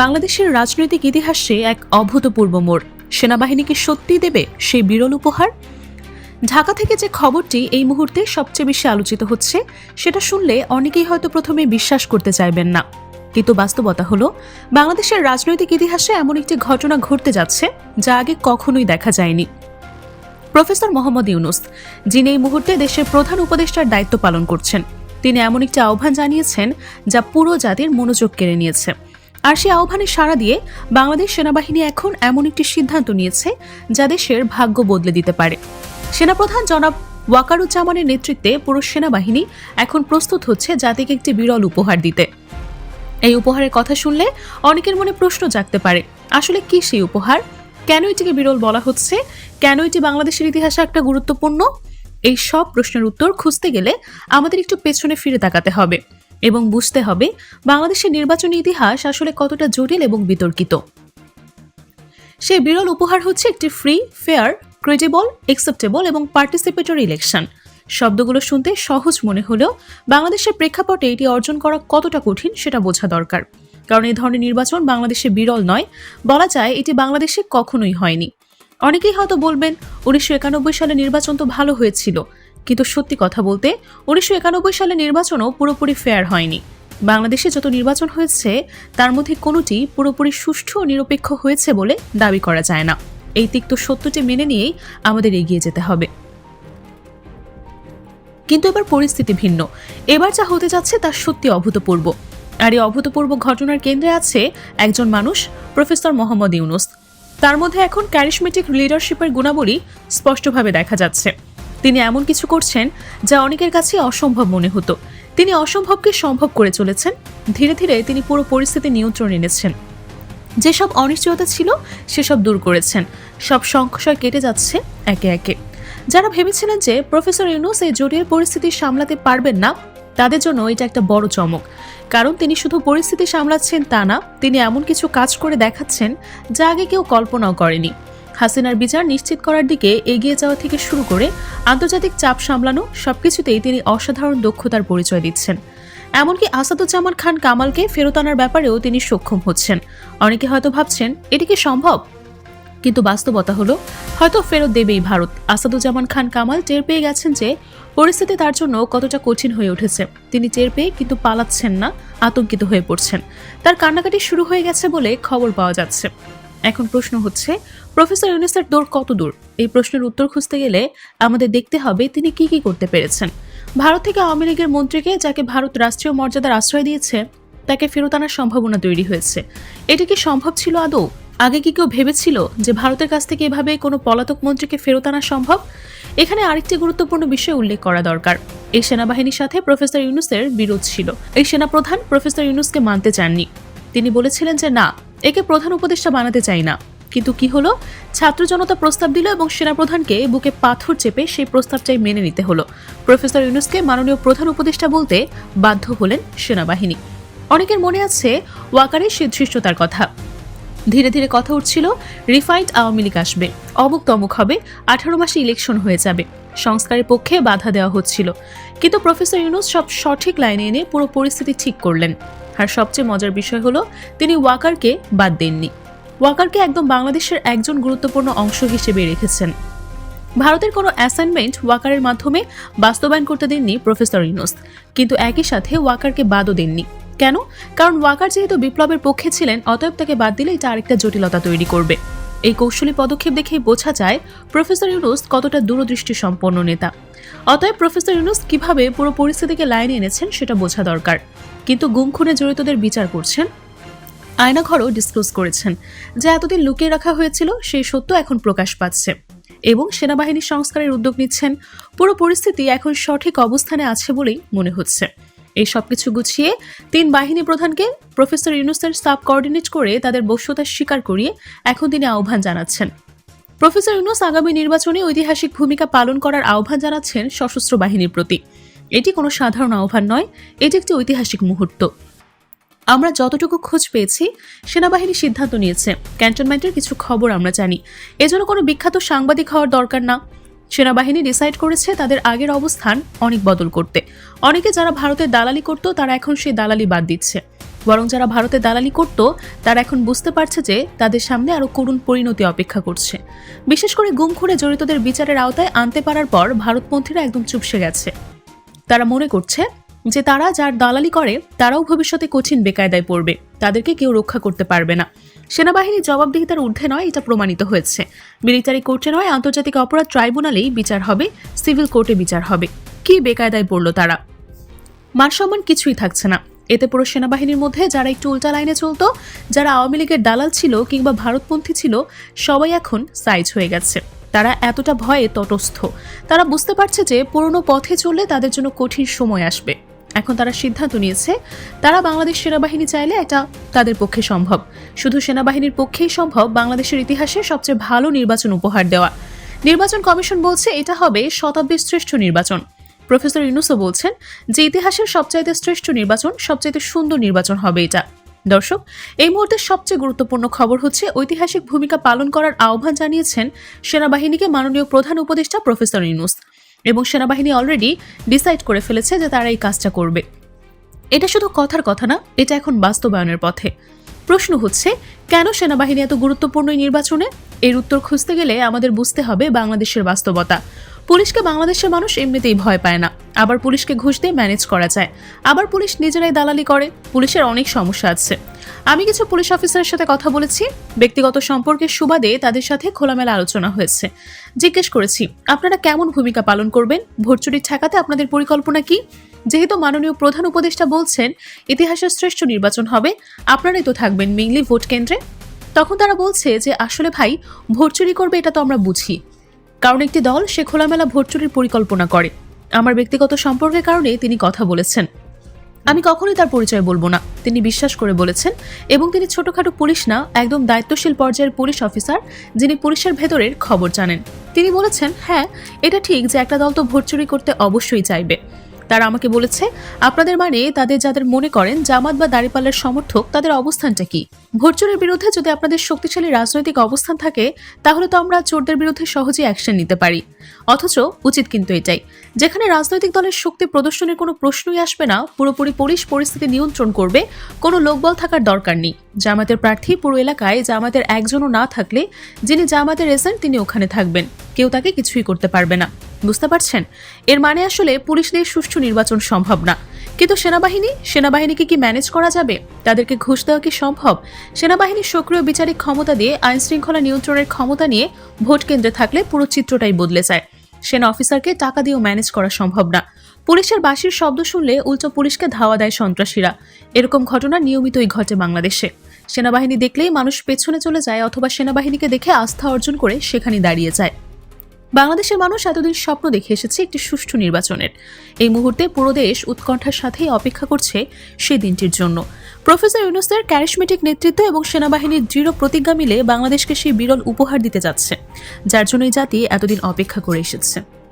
বাংলাদেশের রাজনৈতিক ইতিহাসে এক অভূতপূর্ব মোড়। সেনাবাহিনীকে সত্যি দেবে সেই বিরল উপহার? ঢাকা থেকে যে খবরটি এই মুহূর্তে সবচেয়ে বেশি আলোচিত হচ্ছে, সেটা শুনলে অনেকেই হয়তো প্রথমে বিশ্বাস করতে চাইবেন না। কিন্তু বাস্তবতা হলো, বাংলাদেশের রাজনৈতিক ইতিহাসে এমন একটি ঘটনা ঘটতে যাচ্ছে, যা আগে কখনোই দেখা যায়নি। প্রফেসর মোহাম্মদ ইউনুস, যিনি এই মুহূর্তে দেশের প্রধান উপদেষ্টার দায়িত্ব পালন করছেন, তিনি এমন একটি আহ্বান জানিয়েছেন যা পুরো জাতির মনোযোগ কেড়ে নিয়েছে। আর সেই আহ্বানে সাড়া দিয়ে বাংলাদেশ সেনাবাহিনী এখন এমন একটি সিদ্ধান্ত নিয়েছে যা দেশের ভাগ্য বদলে দিতে পারে। সেনাপ্রধান জনাব ওয়াকারুজ্জামানের নেতৃত্বে পুরো সেনাবাহিনী এখন প্রস্তুত হচ্ছে জাতিকে একটি বিরল উপহার দিতে। এই উপহারের কথা শুনলে অনেকের মনে প্রশ্ন জাগতে পারে, আসলে কি সেই উপহার? কেন এটিকে বিরল বলা হচ্ছে? কেন এটি বাংলাদেশের ইতিহাসে একটা গুরুত্বপূর্ণ? এই সব প্রশ্নের উত্তর খুঁজতে গেলে আমাদের একটু পেছনে ফিরে তাকাতে হবে। এবং বুঝতে হবে বাংলাদেশের নির্বাচনী ইতিহাস আসলে কতটা জটিল এবং বিতর্কিত। সেই বিরল উপহার হচ্ছে একটি ফ্রি ফেয়ার ক্রেডিবল একসেপ্টেবল এবং পার্টিসিপেটরি ইলেকশন শব্দগুলো শুনতে সহজ মনে হলেও বাংলাদেশের প্রেক্ষাপটে এটি অর্জন করা কতটা কঠিন সেটা বোঝা দরকার। কারণ এই ধরনের নির্বাচন বাংলাদেশে বিরল নয়, বলা যায় এটি বাংলাদেশে কখনোই হয়নি। অনেকেই হয়তো বলবেন, উনিশশো একানব্বই সালে নির্বাচন তো ভালো হয়েছিল কিন্তু সত্যি কথা বলতে, উনিশশো একানব্বই সালে নির্বাচনও পুরোপুরি ফেয়ার হয়নি। বাংলাদেশে যত নির্বাচন হয়েছে, তার মধ্যে কোনোটি পুরোপুরি সুষ্ঠু ও নিরপেক্ষ হয়েছে বলে দাবি করা যায় না। এই তিক্ত সত্যটি মেনে নিয়েই আমাদের এগিয়ে যেতে হবে। কিন্তু এবার পরিস্থিতি ভিন্ন। এবার যা হতে যাচ্ছে তা সত্যি অভূতপূর্ব। আর এই অভূতপূর্ব ঘটনার কেন্দ্রে আছে একজন মানুষ, প্রফেসর মোহাম্মদ ইউনুস। তার মধ্যে এখন ক্যারিশমেটিক লিডারশিপের গুণাবলী স্পষ্টভাবে দেখা যাচ্ছে। তিনি এমন কিছু করছেন যা অনেকের কাছে অসম্ভব মনে হতো। তিনি অসম্ভবকে সম্ভব করে চলেছেন। ধীরে ধীরে তিনি পুরো পরিস্থিতি নিয়ন্ত্রণ এনেছেন। যেসব অনিশ্চয়তা ছিল, সেসব দূর করেছেন। সব সংশয় কেটে যাচ্ছে একে একে। যারা ভেবেছিলেন যে প্রফেসর ইউনুস এই জটিল পরিস্থিতি সামলাতে পারবেন না, তাদের জন্য এটা একটা বড় চমক। কারণ তিনি শুধু পরিস্থিতি সামলাচ্ছেন তা না, তিনি এমন কিছু কাজ করে দেখাচ্ছেন যা আগে কেউ কল্পনাও করেনি। হাসিনার বিচার নিশ্চিত করার দিকে এগিয়ে যাওয়া থেকে শুরু করে আন্তর্জাতিক চাপ সামলানো সবকিছুতেই তিনি অসাধারণ দক্ষতার পরিচয় দিচ্ছেন। এমনকি আসাদুজ্জামান খান কামালকে ফেরত আনার ব্যাপারেও তিনি সক্ষম হচ্ছেন। অনেকে হয়তো ভাবছেন, এটি কি সম্ভব? কিন্তু বাস্তবতা হলো, হয়তো ফেরত দেবেই ভারত। আসাদুজ্জামান খান কামাল টের পেয়ে গেছেন যে পরিস্থিতি তার জন্য কতটা কঠিন হয়ে উঠেছে। তিনি টের পেয়ে কিন্তু পালাচ্ছেন না, আতঙ্কিত হয়ে পড়ছেন। তার কান্নাকাটি শুরু হয়ে গেছে বলে খবর পাওয়া যাচ্ছে। এখন প্রশ্ন হচ্ছে, প্রফেসর ইউনিসের দৌড় কত দূর? এই প্রশ্নের উত্তর খুঁজতে গেলে আমাদের দেখতে হবে তিনি কি কি করতে পেরেছেন। ভারত থেকে আওয়ামী লীগের মন্ত্রীকে, যাকে ভারত রাষ্ট্রীয় মর্যাদার আশ্রয় দিয়েছে, তাকে ফেরত আনার সম্ভাবনা তৈরি হয়েছে। এটি কি সম্ভব ছিল আদৌ? আগে কি কেউ ভেবেছিল যে ভারতের কাছ থেকে এভাবে কোনো পলাতক মন্ত্রীকে ফেরত আনা সম্ভব? এখানে আরেকটি গুরুত্বপূর্ণ বিষয় উল্লেখ করা দরকার। এই সেনাবাহিনীর সাথে প্রফেসর ইউনুসের বিরোধ ছিল। এই সেনাপ্রধান প্রফেসর ইউনুসকে মানতে চাননি। তিনি বলেছিলেন যে না একে প্রধান উপদেষ্টা বানাতে চাই না। কিন্তু কি হলো? ছাত্র জনতা প্রস্তাব দিল এবং সেনাপ্রধানকে বুকে পাথর চেপে সেই প্রস্তাবটাই মেনে নিতে হলো। প্রফেসর ইউনুসকে মাননীয় প্রধান উপদেষ্টা বলতে বাধ্য হলেন সেনাবাহিনী। অনেকের মনে আছে ওয়াকারের সে ধৃষ্টতার কথা। ধীরে ধীরে কথা উঠছিল, রিফাইন্ড আওয়ামী লীগ আসবে। অমুক তমুক হবে, আঠারো মাসে ইলেকশন হয়ে যাবে। সংস্কারের পক্ষে বাধা দেওয়া হচ্ছিল। কিন্তু প্রফেসর ইউনুস সব সঠিক লাইনে এনে পুরো পরিস্থিতি ঠিক করলেন। আর সবচেয়ে মজার বিষয় হলো, তিনি ওয়াকারকে বাদ দেননি। ওয়াকারকে একদম বাংলাদেশের একজন গুরুত্বপূর্ণ অংশ হিসেবে রেখেছেন। ভারতের কোনো অ্যাসাইনমেন্ট ওয়াকারের মাধ্যমে বাস্তবায়ন করতে দেননি প্রফেসর ইউনুস। কিন্তু একই সাথে ওয়াকারকে বাদও দেননি। কেন? কারণ ওয়াকার যেহেতু বিপ্লবের পক্ষে ছিলেন, অতএব তাকে বাদ দিলে এটা আরেকটা জটিলতা তৈরি করবে। এই কৌশলী পদক্ষেপ দেখেই বোঝা যায়, প্রফেসর ইউনুস কতটা দূরদৃষ্টি সম্পন্ন নেতা। অতএব প্রফেসর ইউনুস কীভাবে পুরো পরিস্থিতিকে লাইনে এনেছেন সেটা বোঝা দরকার। কিন্তু গুম খুনে জড়িতদের বিচার করছেন। আয়নাঘরও ডিসক্লোজ করেছেন। যে এতদিন লুকিয়ে রাখা হয়েছিল, সেই সত্য এখন প্রকাশ পাচ্ছে। এবং সেনাবাহিনী সংস্কারের উদ্যোগ নিচ্ছেন। পুরো পরিস্থিতি এখন সঠিক অবস্থানে আছে বলেই মনে হচ্ছে। এই সবকিছু গুছিয়ে তিন বাহিনী প্রধানকে, প্রফেসর ইউনুসের সাব কোঅর্ডিনেট করে তাদের বস্যতা স্বীকার করিয়ে এখন তিনি আহ্বান জানাচ্ছেন। প্রফেসর ইউনুস আগামী নির্বাচনে ঐতিহাসিক ভূমিকা পালন করার আহ্বান জানাচ্ছেন সশস্ত্র বাহিনীর প্রতি। এটি কোনো সাধারণ আহ্বান নয়, এটি একটি ঐতিহাসিক মুহূর্ত। আমরা যতটুকু খোঁজ পেয়েছি, সেনাবাহিনী সিদ্ধান্ত নিয়েছে। ক্যান্টনমেন্টের কিছু খবর আমরা জানি। এজন্য কোনো বিখ্যাত সাংবাদিক হওয়ার দরকার না। সেনাবাহিনী ডিসাইড করেছে তাদের আগের অবস্থান অনেক বদল করতে। অনেকে যারা ভারতের দালালি করত, তারা এখন সেই দালালি বাদ দিচ্ছে। বরং যারা ভারতে দালালি করত, তারা এখন বুঝতে পারছে যে তাদের সামনে আরও করুণ পরিণতি অপেক্ষা করছে। বিশেষ করে গুম খুঁড়ে জড়িতদের বিচারের আওতায় আনতে পারার পর ভারতপন্থীরা একদম চুপসে গেছে। তারা মনে করছে যে তারা যার দালালি করে, তারাও ভবিষ্যতে কঠিন বেকায়দায় পড়বে। তাদেরকে কেউ রক্ষা করতে পারবে না। সেনাবাহিনী জবাবদিহিতার ঊর্ধ্বে নয়, এটা প্রমাণিত হয়েছে। মিলিটারি কোর্টে নয়, আন্তর্জাতিক অপরাধ ট্রাইব্যুনালেই বিচার হবে, সিভিল কোর্টে বিচার হবে। কি বেকায়দায় পড়ল তারা? মানসম্মান কিছুই থাকছে না। এতে পুরো সেনাবাহিনীর মধ্যে যারা একটু উল্টা লাইনে চলতো, যারা আওয়ামী লীগের দালাল ছিল কিংবা ভারতপন্থী ছিল, সবাই এখন সাইজ হয়ে গেছে। তারা এতটা ভয়ে তটস্থ। তারা বুঝতে পারছে যে পুরনো পথে চললে তাদের জন্য কঠিন সময় আসবে। এখন তারা সিদ্ধান্ত নিয়েছে, তারা বাংলাদেশ সেনাবাহিনী চাইলে এটা তাদের পক্ষে সম্ভব। শুধু সেনাবাহিনীর পক্ষেই সম্ভব বাংলাদেশের ইতিহাসে সবচেয়ে ভালো নির্বাচন উপহার দেওয়া। নির্বাচন কমিশন বলছে এটা হবে শতাব্দীর শ্রেষ্ঠ নির্বাচন। প্রফেসর ইউনুসও বলছেন যে ইতিহাসের সবচাইতে শ্রেষ্ঠ নির্বাচন, সবচাইতে সুন্দর নির্বাচন হবে এটা। দর্শক, এই মুহূর্তে সবচেয়ে গুরুত্বপূর্ণ খবর হচ্ছে ঐতিহাসিক ভূমিকা পালন করার আহ্বান জানিয়েছেন সেনাবাহিনীকে মাননীয় প্রধান উপদেষ্টা প্রফেসর ইনুস এবং সেনাবাহিনী অলরেডি ডিসাইড করে ফেলেছে যে তারা এই কাজটা করবে। এটা শুধু কথার কথা না, এটা এখন বাস্তবায়নের পথে। প্রশ্ন হচ্ছে, কেন সেনাবাহিনী এত গুরুত্বপূর্ণ নির্বাচনে? এর উত্তর খুঁজতে গেলে আমাদের বুঝতে হবে বাংলাদেশের বাস্তবতা। পুলিশকে বাংলাদেশের মানুষ এমনিতেই ভয় পায় না। আবার পুলিশকে ঘুষ দিয়ে ম্যানেজ করা যায়। আবার পুলিশ নিজেরাই দালালি করে। পুলিশের অনেক সমস্যা আছে। আমি কিছু পুলিশ অফিসারের সাথে কথা বলেছি। ব্যক্তিগত সম্পর্কের সুবাদে তাদের সাথে খোলামেলা আলোচনা হয়েছে। জিজ্ঞেস করেছি, আপনারা কেমন ভূমিকা পালন করবেন? ভোট চুরি ঠেকাতে আপনাদের পরিকল্পনা কি? যেহেতু মাননীয় প্রধান উপদেষ্টা বলছেন, ইতিহাসের শ্রেষ্ঠ নির্বাচন হবে। আপনারাই তো থাকবেন মেইনলি ভোট কেন্দ্রে। তখন তারা বলছে যে, আসলে ভাই, ভোট চুরি করবে এটা তো আমরা বুঝি। কারণ একটি দল সে খোলামেলা ভোট চুরির পরিকল্পনা করে। আমার ব্যক্তিগত সম্পর্কের কারণে তিনি কথা বলেছেন। আমি কখনোই তার পরিচয় বলব না। তিনি বিশ্বাস করে বলেছেন এবং তিনি ছোটখাটো পুলিশ না, একদম দায়িত্বশীল পর্যায়ের পুলিশ অফিসার, যিনি পুলিশের ভেতরের খবর জানেন। তিনি বলেছেন হ্যাঁ এটা ঠিক যে একটা দল তো ভোট চুরি করতে অবশ্যই চাইবে। তারা আমাকে বলেছে, আপনাদের মানে তাদের যাদের মনে করেন জামাত বা দাঁড়িপাল্লার সমর্থক, তাদের অবস্থানটা কি? ভোট চুরির বিরুদ্ধে যদি আপনাদের শক্তিশালী রাজনৈতিক অবস্থান থাকে, তাহলে তো আমরা চোরদের বিরুদ্ধে সহজেই অ্যাকশন নিতে পারি। অথচ উচিত কিন্তু এটাই। যেখানে রাজনৈতিক দলের শক্তি প্রদর্শনের কোনো প্রশ্নই আসবে না, পুরোপুরি পুলিশ পরিস্থিতি নিয়ন্ত্রণ করবে, কোনো লোকবল থাকার দরকার নেই। জামাতের প্রার্থী পুরো এলাকায় জামাতের একজনও না থাকলে, যিনি জামাতের এজেন্ট, তিনি ওখানে থাকবেন। কেউ তাকে কিছুই করতে পারবে না। বুঝতে পারছেন? এর মানে আসলে পুলিশ দিয়ে সুষ্ঠু নির্বাচন সম্ভব না। কিন্তু সেনাবাহিনী, সেনাবাহিনীকে কি ম্যানেজ করা যাবে? তাদেরকে ঘুষ দেওয়া কি সম্ভব? সেনাবাহিনীর সক্রিয় বিচারিক ক্ষমতা দিয়ে আইন শৃঙ্খলা নিয়ন্ত্রণের ক্ষমতা নিয়ে ভোট কেন্দ্রে থাকলে পুরো চিত্রটাই বদলে যায়। সেনা অফিসারকে টাকা দিয়েও ম্যানেজ করা সম্ভব না। পুলিশের বাঁশির শব্দ শুনলে উল্টো পুলিশকে ধাওয়া দেয় সন্ত্রাসীরা। এরকম ঘটনা নিয়মিতই ঘটে বাংলাদেশে। সেনাবাহিনী দেখলেই মানুষ পেছনে চলে যায় অথবা সেনাবাহিনীকে দেখে আস্থা অর্জন করে সেখানে দাঁড়িয়ে যায়। বাংলাদেশের মানুষ এতদিন স্বপ্ন দেখে এসেছে একটি সুষ্ঠু নির্বাচনের। এই মুহূর্তে পুরো দেশ উৎকণ্ঠার সাথেই অপেক্ষা করছে সেই দিনটির জন্য। প্রফেসর ইউনুসের ক্যারিসমেটিক নেতৃত্ব এবং সেনাবাহিনীর দৃঢ় প্রতিজ্ঞা মিলে বাংলাদেশকে সেই বিরল উপহার দিতে যাচ্ছে, যার জন্য এই জাতি এতদিন অপেক্ষা করে এসেছে।